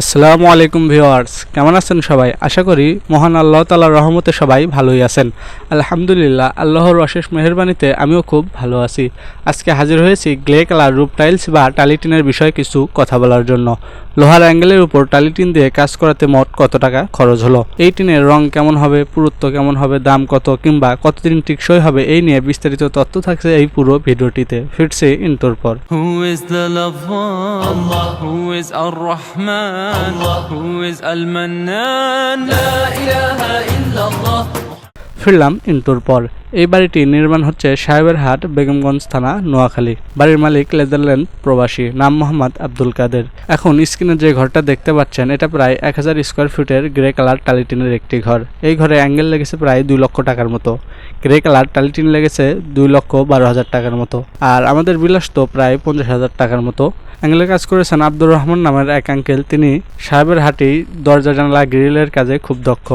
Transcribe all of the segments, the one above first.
আসসালামু আলাইকুম ভিউয়ার্স, কেমন আছেন সবাই? আশা করি মহান আল্লাহ তালার রহমতে সবাই ভালোই আছেন। আলহামদুলিল্লাহ, আল্লাহর অশেষ মেহরবানিতে আমিও খুব ভালো আছি। আজকে হাজির হয়েছি গ্লে কালার রূপ টাইলস বা টালিটিনের বিষয়ে কিছু কথা বলার জন্য। লোহার অ্যাঙ্গেলের উপর টালিটিন দিয়ে কাজ করাতে মোট কত টাকা খরচ হলো? এই টিনের রং কেমন হবে, পুরুত্ব কেমন হবে, দাম কত কিংবা কতদিন টিকসই হবে, এই নিয়ে বিস্তারিত তথ্য থাকছে এই পুরো ভিডিওটিতে। ফিরছে ইন্টোর পর। Who is the Ar-Rahman? Allah. Who is Al-Mannan? La ilaha illallah. ফিরলাম ইন্টোর পর। এই বাড়িটি নির্মাণ হচ্ছে সাহেবের হাট বেগমগঞ্জ থানা নোয়াখালী। বাড়ির মালিক নেদারল্যান্ড প্রবাসী নাম মোহাম্মদ আব্দুল কাদের। এখন স্ক্রিনে যে ঘরটা দেখতে পাচ্ছেন এটা প্রায় এক হাজার স্কোয়ার ফিটের গ্রে কালার টালিটিনের একটি ঘর। এই ঘরে অ্যাঙ্গেল লেগেছে প্রায় দুই লক্ষ টাকার মতো। গ্রে কালার টালিটিন লেগেছে দুই লক্ষ বারো হাজার টাকার মতো। আর আমাদের বিলাস তো প্রায় পঞ্চাশ হাজার টাকার মতো। অ্যাঙ্গেলের কাজ করেছেন আব্দুর রহমান নামের এক আঙ্কেল। তিনি সাহেবের হাটি, দরজা, জানালা, গ্রিলের কাজে খুব দক্ষ।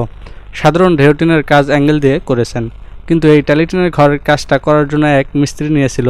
সাধারণ ঢেউটিনের কাজ অ্যাঙ্গেল দিয়ে করেছেন। কিন্তু এই টালিটিনের ঘরের কাজটা করার জন্য এক মিস্ত্রি নিয়েছিল।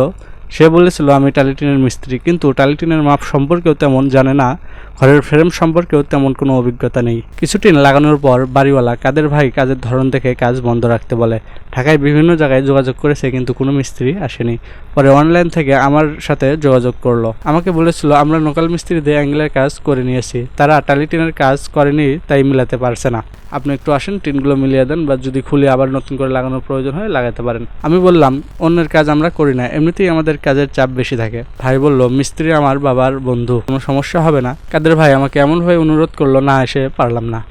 সে বলেছিল, আমি টালিটিনের মিস্ত্রি, কিন্তু টালিটিনের মাপ সম্পর্কেও তেমন জানে না, ঘরের ফ্রেম সম্পর্কেও তেমন কোনো অভিজ্ঞতা নেই। কিছু টিন লাগানোর পর বাড়িওয়ালা কাদের ভাই কাজের ধরন দেখে কাজ বন্ধ রাখতে বলে। ঢাকায় বিভিন্ন জায়গায় যোগাযোগ করেছে, কিন্তু কোনো মিস্ত্রি আসেনি। পরে অনলাইন থেকে আমার সাথে যোগাযোগ করল। আমাকে বলেছিল, আমরা লোকাল মিস্ত্রি দিয়ে অ্যাঙ্গেলের কাজ করে নিয়েছি। তারা টালিটিনের কাজ করেনি, তাই মিলাতে পারছে না। আপনি একটু আসেন, টিনগুলো মিলিয়ে দেন বা যদি খুলে আবার নতুন করে লাগানোর প্রয়োজন হয়, লাগাতে পারেন। আমি বললাম, অন্যের কাজ আমরা করি না। এমনিতেই আমাদের কাজের চাপ বেশি থাকে? ভাই বলল, মিস্ত্রি আমার বাবার বন্ধু, কোনো সমস্যা হবে না। কাদের ভাই আমাকে এমনভাবে অনুরোধ করল, না, এসে পারলাম না।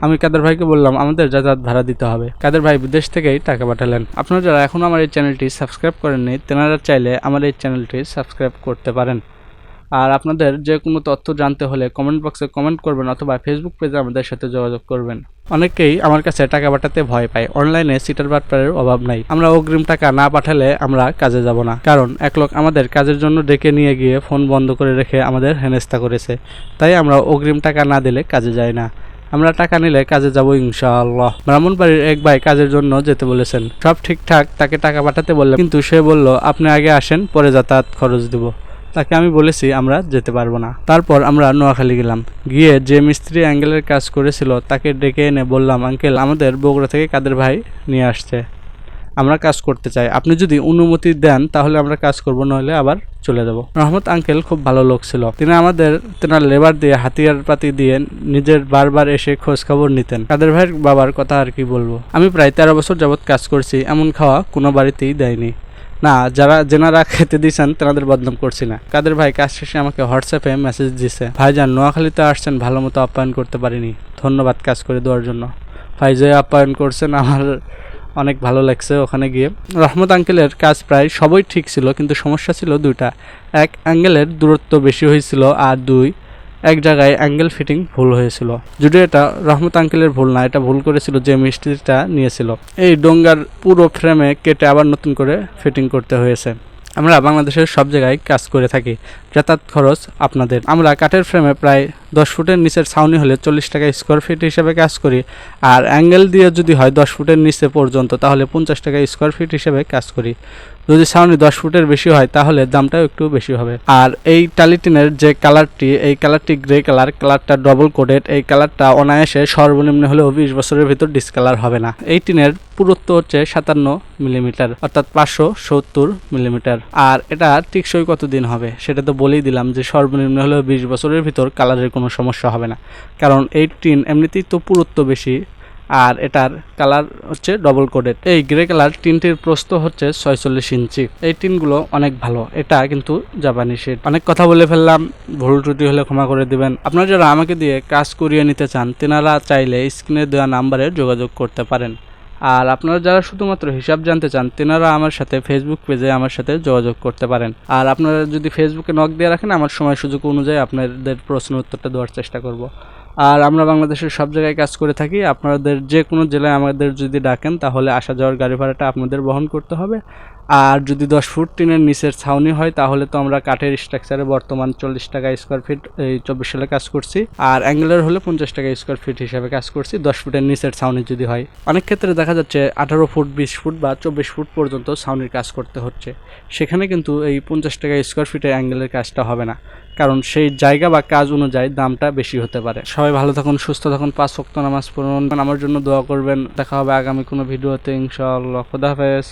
আমি কাদের ভাইকে বললাম, আমাদের যাতায়াত ভাড়া দিতে হবে। কাদের ভাই বিদেশ থেকেই টাকা পাঠালেন। আপনারা যারা এখনও আমার এই চ্যানেলটি সাবস্ক্রাইব করেননি, তেনারা চাইলে আমার এই চ্যানেলটি সাবস্ক্রাইব করতে পারেন। আর আপনাদের যে কোনো তথ্য জানতে হলে কমেন্ট বক্সে কমেন্ট করবেন অথবা ফেসবুক পেজে আমাদের সাথে যোগাযোগ করবেন। অনেকেই আমার কাছে টাকা পাঠাতে ভয় পায়। অনলাইনে সিটার বাটপারের অভাব নাই। আমরা অগ্রিম টাকা না পাঠালে আমরা কাজে যাব না। কারণ এক লোক আমাদের কাজের জন্য ডেকে নিয়ে গিয়ে ফোন বন্ধ করে রেখে আমাদের হেনেস্তা করেছে। তাই আমরা অগ্রিম টাকা না দিলে কাজে যাই না। আমরা টাকা নিলে কাজে যাব ইনশাআল্লাহ। ব্রাহ্মণবাড়ির এক ভাই কাজের জন্য যেতে বলেছেন। সব ঠিকঠাক, তাকে টাকা পাঠাতে বললেন কিন্তু সে বলল, আপনি আগে আসেন, পরে যাতায়াত খরচ দিব। তাকে আমি বলেছি, আমরা যেতে পারব না। তারপর আমরা নোয়াখালী গেলাম। গিয়ে যে মিস্ত্রি অ্যাঙ্গেলের কাজ করেছিল, তাকে ডেকে এনে বললাম, আঙ্কেল, আমাদের বগুড়া থেকে কাদের ভাই নিয়ে আসছে? আমরা কাজ করতে চাই। আপনি যদি অনুমতি দেন, তাহলে আমরা কাজ করব, নইলে আবার চলে যাব। রহমত আঙ্কেল খুব ভালো লোক ছিল। তিনি আমাদের, তেনার লেবার দিয়ে হাতিয়ার পাতি দিয়ে নিজের বারবার এসে খোঁজ খবর নিতেন। কাদের ভাইয়ের বাবার কথা আর কি বলব? আমি প্রায় তেরো বছর যাবৎ কাজ করছি, এমন খাওয়া কোনো বাড়িতেই দেয়নি। না, যারা যেনারা খেতে দিয়েছেন তেনাদের বদনাম করছি না। কাদের ভাই, কাজ শেষে আমাকে হোয়াটসঅ্যাপে মেসেজ দিছে। ভাইজান, নোয়াখালীতে আসছেন, ভালো মতো আপ্যায়ন করতে পারিনি। ধন্যবাদ কাজ করে দেওয়ার জন্য। ভাই যে আপ্যায়ন করছেন, আমার অনেক ভালো লাগছে ওখানে গিয়ে। রহমত আঙ্কেলের কাজ প্রায় সবই ঠিক ছিল, কিন্তু সমস্যা ছিল দুইটা। এক অ্যাঙ্গেলের দূরত্ব বেশি হয়েছিল আর দুই এক জায়গায় অ্যাঙ্গেল ফিটিং ভুল হয়েছিল। যদিও এটা রহমত আঙ্কেলের ভুল না, এটা ভুল করেছিল যে মিস্ত্রিটা নিয়েছিল। এই ডোঙ্গার পুরো ফ্রেমে কেটে আবার নতুন করে ফিটিং করতে হয়েছে। আমরা বাংলাদেশের সব জায়গায় কাজ করে থাকি। যাতায়াত খরচ আপনাদের। আমরা কাঠের ফ্রেমে প্রায় দশ ফুটের নিচের ছাউনি হলে চল্লিশ টাকা স্কোয়ার ফিট হিসেবে কাজ করি। আর অ্যাঙ্গেল দিয়ে যদি হয় দশ ফুটের নিচে পর্যন্ত, তাহলে পঞ্চাশ টাকা স্কোয়ার ফিট হিসেবে কাজ করি। যদি ছাউনি দশ ফুটের বেশি হয়, তাহলে দামটাও একটু বেশি হবে। আর এই টালিটিনের যে কালারটি এই কালারটি গ্রে কালার কালারটা ডবল কোডেড এই কালারটা অনায়াসে সর্বনিম্ন হলেও বিশ বছরের ভিতর ডিসকালার হবে না। এই টিনের পুরুত্ব হচ্ছে সাতান্ন মিলিমিটার অর্থাৎ পাঁচশো সত্তর মিলিমিটার আর এটা টিকসই কতদিন হবে, সেটা তো বলেই দিলাম যে সর্বনিম্ন হলেও বিশ বছরের ভিতর কালারের কোনো সমস্যা হবে না। কারণ এই টিন এমনিতেই তো পুরুত্ব বেশি, আর এটার কালার হচ্ছে ডবল কোডেড এই গ্রে কালার টিনটির প্রস্ত হচ্ছে ছয়চল্লিশ ইঞ্চি। এই টিনগুলো অনেক ভালো, এটা কিন্তু জাপানি শেড অনেক কথা বলে ফেললাম, ভুল ত্রুটি হলে ক্ষমা করে দিবেন। আপনারা যারা আমাকে দিয়ে কাজ করিয়ে নিতে চান, তেনারা চাইলে স্ক্রিনে দেওয়া নাম্বারে যোগাযোগ করতে পারেন। আর আপনারা যারা শুধুমাত্র হিসাব জানতে চান, তেনারা আমার সাথে ফেসবুক পেজে আমার সাথে যোগাযোগ করতে পারেন। আর আপনারা যদি ফেসবুকে নক দিয়ে রাখেন, আমার সময় সুযোগ অনুযায়ী আপনাদের প্রশ্ন উত্তরটা দেওয়ার চেষ্টা করব। আর আমরা বাংলাদেশের সব জায়গায় কাজ করে থাকি। আপনাদের যে কোনো জেলায় আমাদের যদি ডাকেন, তাহলে আসা যাওয়ার গাড়ি ভাড়াটা আপনাদের বহন করতে হবে। আর যদি দশ ফুট টিনের নিচের ছাউনি হয়, তাহলে তো আমরা কাঠের স্ট্রাকচারে বর্তমান চল্লিশ টাকা স্কোয়ার ফিট এই চব্বিশ সালে কাজ করছি। আর অ্যাঙ্গেলের হলে পঞ্চাশ টাকা স্কোয়ার ফিট হিসাবে কাজ করছি, দশ ফুটের নিচের ছাউনি যদি হয়। অনেক ক্ষেত্রে দেখা যাচ্ছে আঠারো ফুট, বিশ ফুট বা চব্বিশ ফুট পর্যন্ত ছাউনির কাজ করতে হচ্ছে। সেখানে কিন্তু এই পঞ্চাশ টাকা স্কোয়ার ফিটের অ্যাঙ্গেলের কাজটা হবে না। কারণ সেই জায়গা বা কাজ অনুযায়ী দামটা বেশি হতে পারে। সবাই ভালো থাকুন, সুস্থ থাকুন, পাঁচ শক্ত নামাজ পড়ুন। আমার জন্য দোয়া করবেন। দেখা হবে আগামী কোনো ভিডিওতে, ইনশাআল্লাহ। খোদা হাফেজ।